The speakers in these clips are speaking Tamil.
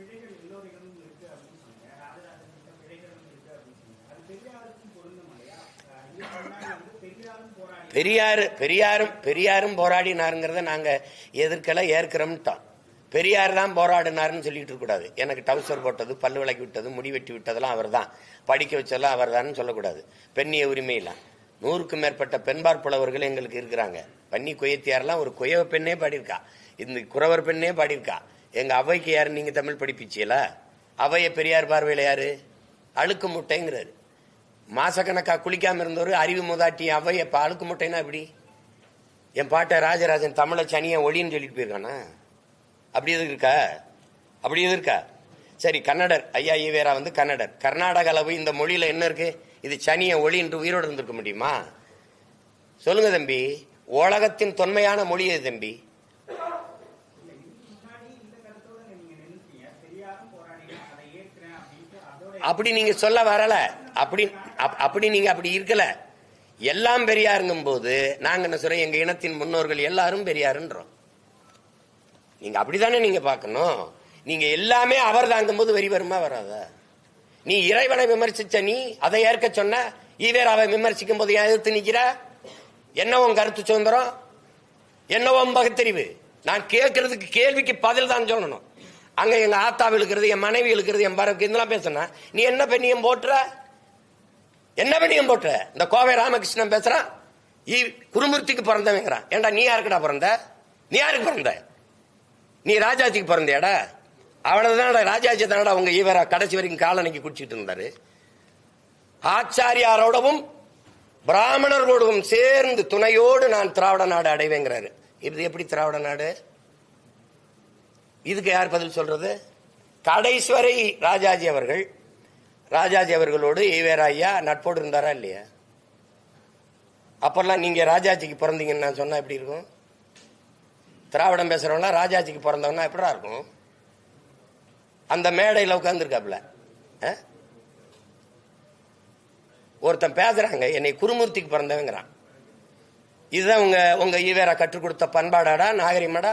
பிழைகள் எல்லோரிடமும் இருக்கு அப்படின்னு சொன்னீங்க. ராஜராஜன் பிழைகளும் இருக்கு அப்படின்னு சொன்னீங்க. அது பெரியாருக்கும் பொருந்தும் இல்லையா? பெரியாரு பெரியாரும் பெரியார் பெரியாரும் பெரியாரும் போராடினாருங்கிறத நாங்க எதிர்க்கல ஏற்கிறோம்ட்டோம் பெரியார் தான் போராடினாருன்னு சொல்லிட்டு இருக்கக்கூடாது எனக்கு டவுசர் போட்டது பல்லு விளக்கி விட்டது முடி வெட்டி விட்டதெல்லாம் அவர் தான் படிக்க வச்சதெல்லாம் அவர் தான் சொல்லக்கூடாது. பெண்ணிய உரிமையெல்லாம் நூறுக்கும் மேற்பட்ட பெண்பார் புலவர்கள் எங்களுக்கு இருக்கிறாங்க. பன்னி குயத்தியாரெல்லாம் ஒரு குயவ பெண்ணே பாடியிருக்கா. இந்த குறவர் பெண்ணே பாடியிருக்கா. எங்க அவைக்கு யாரு? நீங்க தமிழ் படிப்பிச்சீல அவைய பெரியார் பார்வையில யாரு? அழுக்கு முட்டைங்கிறாரு. மாசக்கணக்கா குளிக்காம இருந்தவர் அறிவு முதாட்டி அவை இப்ப அழுக்கு முட்டைனா எப்படி? என் பாட்டை ராஜராஜன் தமிழ சனியை ஒளின்னு சொல்லிட்டு போயிருக்கானா? அப்படி எது இருக்கா? அப்படி எது இருக்கா? சரி கன்னடர். ஐயா ஈவேரா வந்து கன்னடர். கர்நாடக அளவு இந்த மொழியில என்ன இருக்கு? இது சனிய ஒளி என்று உயிரோடு இருந்திருக்க முடியுமா? சொல்லுங்க தம்பி. உலகத்தின் தொன்மையான மொழி தம்பி முன்னாடி இந்த கருத்தோட நீங்க நின்றுட்டீங்க பெரியாரும் போராடினா அதை ஏற்கிறேன் அப்படின்ட்டு அதோட அப்படி நீங்க சொல்ல வரல. அப்படி அப்- அப்படி நீங்க அப்படி இருக்கல. எல்லாம் பெரியாருங்கும் போது நாங்க என்ன சொல்றோம்? எங்க இனத்தின் முன்னோர்கள் எல்லாரும் பெரியாருன்றோம். நீங்க அப்படித்தானே நீங்க பார்க்கணும்? நீங்க எல்லாமே அவர் தாங்கும் போது வெறி வருமா வராத? நீ இறைவனை விமர்சிச்ச நீ அதை ஏற்க சொன்ன ஈவேராவை விமர்சிக்கும் போது ஏன் எதிர்த்து நிக்கிற? என்னவோ கருத்து சுதந்திரம்? என்னவோ பகுத்தறிவு. நான் கேட்கறதுக்கு கேள்விக்கு பதில் தான் சொல்லணும். அங்க எங்க ஆத்தாவில் இருக்கிறது என் மனைவி இருக்கிறது என் பரவுக்கு இதெல்லாம் பேசுனா நீ என்ன பெண்ணியம் போட்டுற? என்ன பெண்ணியம் போட்டுற? இந்த கோவை ராமகிருஷ்ணன் பேசுறான் ஈ- குருமூர்த்திக்கு பிறந்தவங்கிறான் ஏன்டா நீ யாருக்குடா பிறந்த? நீ யாருக்கு பிறந்த? நீ ராஜாஜிக்கு பிறந்தியாடா? அவ்வளவுதான் ராஜாஜி தானடா உங்க ஈவரா கடைசி வரைக்கும் காலனிக்கு குடிச்சிட்டு இருந்தாரு. ஆச்சாரியாரோடவும் பிராமணர்களோடவும் சேர்ந்து துணையோடு நான் திராவிட நாடு அடைவேங்கிறாரு. இது எப்படி திராவிட நாடு? இதுக்கு யார் பதில் சொல்றது? கடைசி வரை ராஜாஜி அவர்கள். ராஜாஜி அவர்களோடு ஈவேரா ஐயா நட்போடு இருந்தாரா இல்லையா? அப்பெல்லாம் நீங்க ராஜாஜிக்கு பிறந்தீங்கன்னு நான் சொன்னா எப்படி இருக்கும்? திராவிடம் பேசுறவங்களாம் ராஜாஜிக்கு பிறந்தவனா எப்படா இருக்கும்? அந்த மேடையில் உட்காந்துருக்காப்புல ஒருத்தன் பேசுறாங்க என்னை குருமூர்த்திக்கு பிறந்தவங்கிறான். இதுதான் உங்க உங்க ஈவேரா கற்றுக் கொடுத்த பண்பாடாடா நாகரிகமாடா?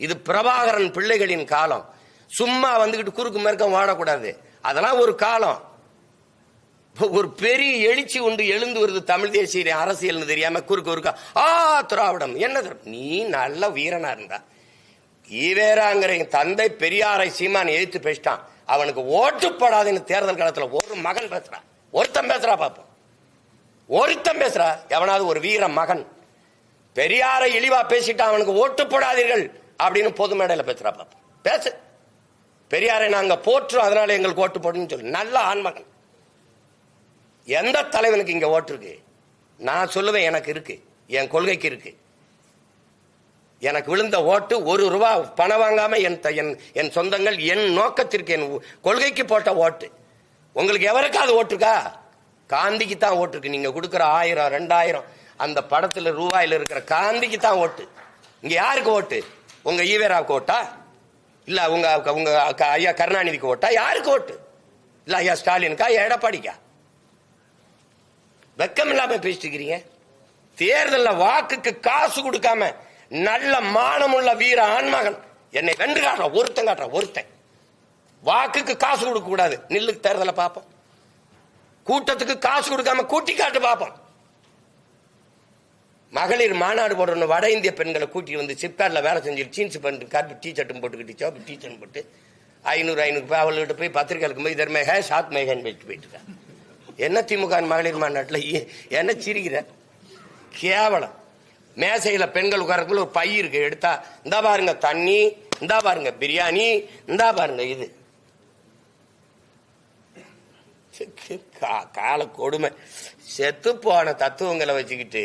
இது பிரபாகரன் பிள்ளைகளின் காலம். சும்மா வந்துகிட்டு குறுக்கு மேற்கம் வாடக்கூடாது. அதெல்லாம் ஒரு காலம். ஒரு பெரிய எழுச்சி ஒன்று எழுந்து வருது தமிழ் தேசிய அரசியல்னு தெரியாம குறுக்கு குறுக்கா ஆ திராவிடம் என்ன நீ நல்ல வீரனா இருந்தா. ஈவேராங்கிற என் தந்தை பெரியாரை சீமான் எழுத்து பேசிட்டான். அவனுக்கு ஓட்டுப்படாதுன்னு தேர்தல் காலத்துல ஒரு மகன் பேசுறான் ஒருத்தன் பேசுறா பாப்போம். ஒருத்தன் பேசுறா. எவனாவது ஒரு வீர மகன். பெரியாரை இழிவா பேசிட்டான் அவனுக்கு ஓட்டுப்படாதீர்கள் அப்படின்னு பொது மேடையில் பேசுறா பாப்பா. பேசு. பெரியாரை நாங்க போற்றோம் அதனால எங்களுக்கு ஓட்டு போடுன்னு சொல்லு. நல்ல ஆண்மகன். எந்த தலைவனுக்கு இங்க ஓட்டு இருக்கு? நான் சொல்லுவேன் எனக்கு இருக்கு. என் கொள்கைக்கு இருக்கு. எனக்கு விழுந்த ஓட்டு ஒரு ரூபா பணம் வாங்காம என் த- என் என் சொந்தங்கள் என் நோக்கத்திற்கு என் கொள்கைக்கு போட்ட ஓட்டு. உங்களுக்கு எவருக்காவது ஓட்டுருக்கா? காந்திக்கு தான் ஓட்டுருக்கு. நீங்க கொடுக்குற ஆயிரம் ரெண்டாயிரம் அந்த படத்துல ரூபாயில இருக்கிற காந்திக்கு தான் ஓட்டு. இங்க யாருக்கு ஓட்டு? உங்க ஈவேராவுக்கு ஓட்டா இல்ல உங்க உங்க அக்கா- ஐயா கருணாநிதிக்கு ஓட்டா யாருக்கு ஓட்டு இல்ல ஐயா ஸ்டாலினுக்கா? ஐயா எடப்பாடிக்கா? வெக்கம் இல்லாம பேசிட்டு இருக்கிறீங்க வாக்குக்கு காசு கொடுக்காம நல்ல மானமுள்ள வீர ஆண்மகன். என்னை வென்று காட்டுறான் ஒருத்தன் காட்டுறான் ஒருத்தன். வாக்குக்கு காசு கொடுக்க கூடாது. நில்லுக்கு தேர்தலை பார்ப்போம். கூட்டத்துக்கு காசு கொடுக்காம கூட்டி காட்டு பார்ப்போம். மகளிர் மாநாடு போடுற வட இந்திய பெண்களை கூட்டி வந்து சிப்காட்ல வேலை செஞ்சு ஜீன்ஸ் பண்ணிட்டு கருப்பு டீ ஷர்ட்டும் போட்டுக்கிட்டு சோப்பு டீ ஷர்ட் போட்டு ஐநூறு ஐநூறு போய் அவள்கிட்ட போய் பத்திரிக்கை போய் இதர் மேக ஷாக் மேகன் போயிட்டு என்ன திமுக மகளிர் மாநாட்டில் என்ன சிரிக்கிற? கேவலம். மேசையில் பெண்கள் உட்காரக்குள்ள ஒரு பை இருக்கு எடுத்தா இந்தா பாருங்க தண்ணி இந்தா பாருங்க பிரியாணி இந்தா பாருங்க இது. கால கொடுமை. செத்து போன தத்துவங்களை வச்சுக்கிட்டு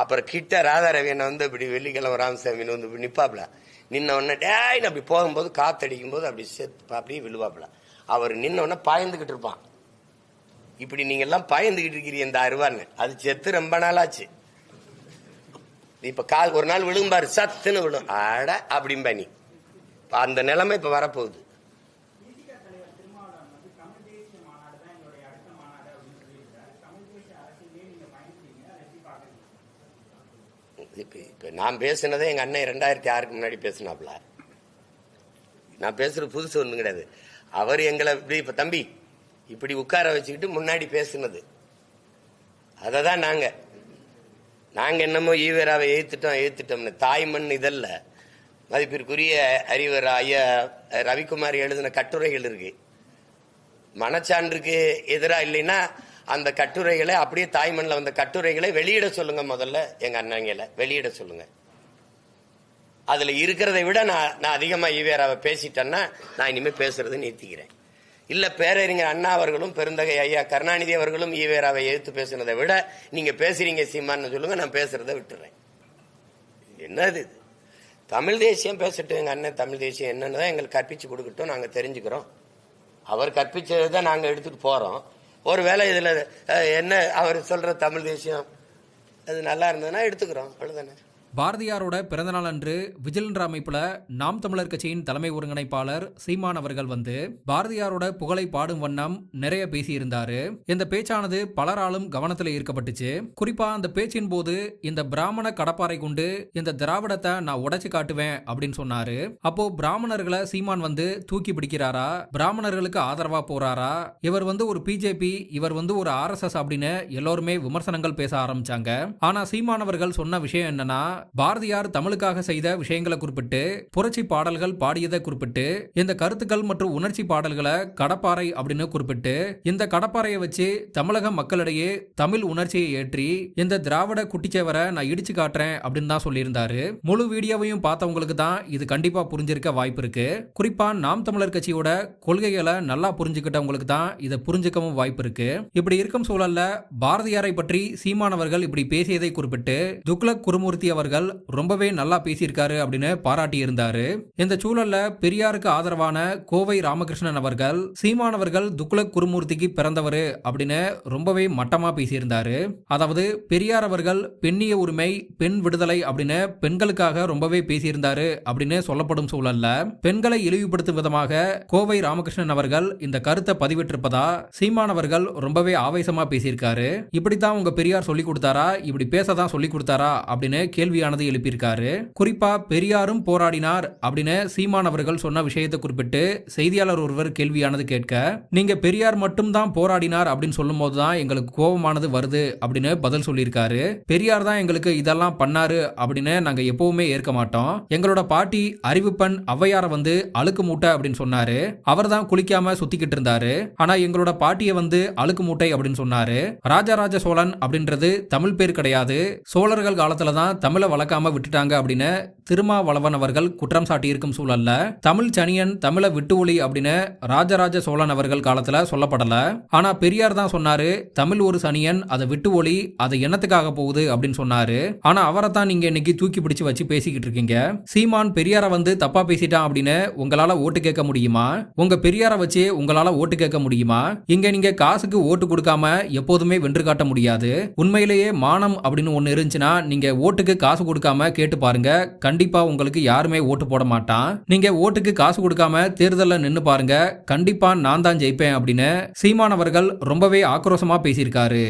அப்புறம் கிட்ட ராதாரவியனை வந்து இப்படி வெள்ளிக்கிழமை ராமசாமின்னு வந்து இப்படி நிற்பாப்புல நின்ன உடனே டேன்னு அப்படி போகும்போது காத்தடிக்கும் போது அப்படி செத்து அப்படியே விழுவாப்ல. அவர் நின்ன உடனே இருப்பான். இப்படி நீங்க பயந்துக்கிட்டு இருக்கிறீங்க இந்த அருவான்னு அது செத்து ரொம்ப நாளாச்சு. இப்போ கால் ஒரு நாள் விழும்பாரு சத்துன்னு விழும். அட அப்படிம்பா நீ. அந்த நிலைமை இப்போ வரப்போகுது விசிக தலைவர் திருமாவளவன் வந்து தமிழ் தேசிய மாநாடு தான் எங்களுடைய அடுத்த மாநாடு அப்படின்னு சொல்லியிருக்காரு தமிழ் தேசிய அரசியலே நீங்க பயணிச்சீங்க அதை எப்படி பாக்குறீங்க இப்ப இப்போ நான் பேசுனதே எங்க அண்ணன் ரெண்டாயிரத்தி ஆறுக்கு முன்னாடி பேசினாப்ல. நான் பேசுறது புதுசு ஒன்றும் கிடையாது. அவர் எங்களை இப்படி இப்ப தம்பி இப்படி உட்கார வச்சுக்கிட்டு முன்னாடி பேசுனது. அதை தான் நாங்க. நாங்க என்னமோ ஈவராவை ஏத்துட்டோம் ஏத்துட்டோம்னு. தாய்மண் இதல்ல. மதிப்பிற்குரிய அறிவர் ஐயா ரவிக்குமார் எழுதின கட்டுரைகள் இருக்கு. மனச்சான்றுக்கு எதிராக இல்லைன்னா அந்த கட்டுரைகளை அப்படியே தாய்மண்ணில் வந்த கட்டுரைகளை வெளியிட சொல்லுங்க முதல்ல எங்க அண்ணங்களை வெளியிட சொல்லுங்க. அதுல இருக்கிறதை விட நான் நான் அதிகமா ஈவேராவை பேசிட்டேன்னா நான் இனிமே பேசுறது நிறுத்திக்கிறேன். இல்ல பேரறிஞர் அண்ணா அவர்களும் பெருந்தகை ஐயா கருணாநிதி அவர்களும் ஈவேராவை எதிர்த்து பேசுனதை விட நீங்க பேசுறீங்க சீமான்னு சொல்லுங்க நான் பேசுறத விட்டுறேன். என்னது இது? தமிழ் தேசியம் பேசட்டும் எங்க அண்ணன் தமிழ் தேசியம் என்னன்னு தான் எங்களுக்கு கற்பிச்சு கொடுக்கட்டும் நாங்க தெரிஞ்சுக்கிறோம். அவர் கற்பிச்சதை தான் நாங்க எடுத்துட்டு ஒரு வேலை இதில் என்ன அவர் சொல்கிற தமிழ் தேசியம் அது நல்லா இருந்ததுன்னா எடுத்துக்கிறோம். அவ்வளோதானே பாரதியாரோட பிறந்தநாள் அன்று விஜிலன்ற அமைப்புல நாம் தமிழர் கட்சியின் தலைமை ஒருங்கிணைப்பாளர் சீமான் அவர்கள் வந்து பாரதியாரோட புகழை பாடும் வண்ணம் நிறைய பேசியிருந்தாரு. இந்த பேச்சானது பலராலும் கவனத்தில் ஈர்க்கப்பட்டுச்சு. குறிப்பா அந்த பேச்சின் போது இந்த பிராமண கடப்பாறை கொண்டு இந்த திராவிடத்தை நான் உடைச்சு காட்டுவேன் அப்படின்னு சொன்னாரு. அப்போ பிராமணர்களை சீமான் வந்து தூக்கி பிடிக்கிறாரா? பிராமணர்களுக்கு ஆதரவா போறாரா? இவர் வந்து ஒரு பிஜேபி இவர் வந்து ஒரு ஆர்எஸ்எஸ் அப்படின்னு எல்லோருமே விமர்சனங்கள் பேச ஆரம்பிச்சாங்க. ஆனா சீமானவர்கள் சொன்ன விஷயம் என்னன்னா பாரதியார் தமிழுக்காக செய்த விஷயங்களை குறிப்பிட்டு புரட்சி பாடல்கள் பாடியதை குறிப்பிட்டு இந்த கருத்துக்கள் மற்றும் உணர்ச்சி பாடல்களை கடப்பாறை அப்படின்னு குறிப்பிட்டு இந்த கடப்பாறையை வச்சு தமிழக மக்களிடையே தமிழ் உணர்ச்சியை ஏற்றி இந்த திராவிட குட்டிச்சேவரை நான் இடிச்சு காட்டுறேன் அப்படின்னு தான் சொல்லியிருந்தாரு. முழு வீடியோவையும் பார்த்தவங்களுக்கு தான் இது கண்டிப்பா புரிஞ்சிருக்க வாய்ப்பு இருக்கு. குறிப்பா நாம் தமிழர் கட்சியோட கொள்கைகளை நல்லா புரிஞ்சுக்கிட்டவங்களுக்கு தான் இதை புரிஞ்சுக்கவும் வாய்ப்பு இருக்கு. இப்படி இருக்கும் சூழல்ல பாரதியாரை பற்றி சீமானவர்கள் இப்படி பேசியதை குறிப்பிட்டு துக்ளக் குருமூர்த்தி அவர்கள் ரொம்பவே நல்லா பேசியிருக்காரு அப்படின்னு பாராட்டியிருந்தாரு. இந்த சூழல்ல பெரியாருக்கு ஆதரவான கோவை ராமகிருஷ்ணன் அவர்கள் சீமானவர்கள் துக்ளக் குருமூர்த்திக்கு பிறந்தவர் அப்படின்னு ரொம்பவே மட்டமா பேசியிருந்தாரு. அதாவது பெரியார் அவர்கள் பெண்ணிய உரிமை பெண் விடுதலை அப்படின்னு பெண்களுக்காக ரொம்பவே பேசியிருந்தாரு அப்படின்னு சொல்லப்படும் சூழல்ல பெண்களை இழிவுபடுத்தும் விதமாக கோவை ராமகிருஷ்ணன் அவர்கள் இந்த கருத்தை பதிவிட்டிருப்பதா சீமானவர்கள் ரொம்பவே ஆவேசமா பேசியிருக்காரு. இப்படித்தான் உங்க பெரியார் சொல்லி கொடுத்தாரா இப்படி பேசதான் சொல்லி கொடுத்தாரா அப்படின்னு கேள்வியானது எழுப்பியிருக்காரு. குறிப்பா பெரியாரும் போராடினார் அப்படின்னு சீமான் அவர்கள் சொன்ன விஷயத்தை குறிப்பிட்டு செய்தியாளர் ஒருவர் கேள்வியானது கேட்க நீங்க பெரியார் மட்டும் தான் போராடினார் அப்படின்னு சொல்லும் போதுதான் எங்களுக்கு கோபமானது வருது அப்படின்னு பதில் சொல்லியிருக்காரு. பெரியார் தான் எங்களுக்கு இதெல்லாம் பண்ணாரு அப்படின்னு நாங்க எப்பவுமே ஏற்க மாட்டோம். எங்களோட பாட்டி அறிவிப்பன் ஔவையார வந்து அழுக்கு மூட்டை அப்படின்னு சொன்னாரு. அவர் தான் குளிக்காம சுத்திக்கிட்டு இருந்தாரு. ஆனா எங்களோட பாட்டியை வந்து அழுக்கு மூட்டை அப்படின்னு சொன்னாரு. ராஜராஜ சோழன் அப்படின்றது தமிழ் பேர் கிடையாது. சோழர்கள் காலத்துல தான் தமிழ வளர்க்காம விட்டுட்டாங்க அப்படின்னு திருமாவளவன் அவர்கள் குற்றம் சாட்டி இருக்கும் சூழல்ல தமிழ் சனியன் தமிழை விட்டு ஒளி அப்படின்னு ராஜராஜ சோழன் அவர்கள் காலத்துல சொல்லப்படல. ஆனா பெரியார் தான் சொன்னாரு தமிழ் ஒரு சனியன் அதை விட்டு ஒளி அதை என்னத்துக்காக போகுது? அப்படின்னு சொன்னாரு. ஆனா அவரை தான் நீங்க இன்னைக்கு தூக்கி பிடிச்சு வச்சு பேசிக்கிட்டு இருக்கீங்க. சீமான் பெரியாரை வந்து தப்பா பேசிட்டான் அப்படின்னு உங்களால ஓட்டு கேட்க முடியுமா? உங்க பெரியாரை வச்சு உங்களால ஓட்டு கேட்க முடியுமா? இங்க நீங்க காசுக்கு ஓட்டு கொடுக்காம எப்போதுமே வென்று காட்ட முடியாது. உண்மையிலேயே மானம் அப்படின்னு ஒன்னு இருந்துச்சுன்னா நீங்க ஓட்டுக்கு காசு காசு கொடுக்காம கேட்டு பாருங்க. கண்டிப்பா உங்களுக்கு யாருமே ஓட்டு போட மாட்டான். நீங்க ஓட்டுக்கு காசு கொடுக்காம தேர்தல்ல நின்னு பாருங்க. கண்டிப்பா நான் தான் ஜெயிப்பேன் அப்படின்னு சீமானவர்கள் ரொம்பவே ஆக்ரோஷமா பேசியிருக்காரு.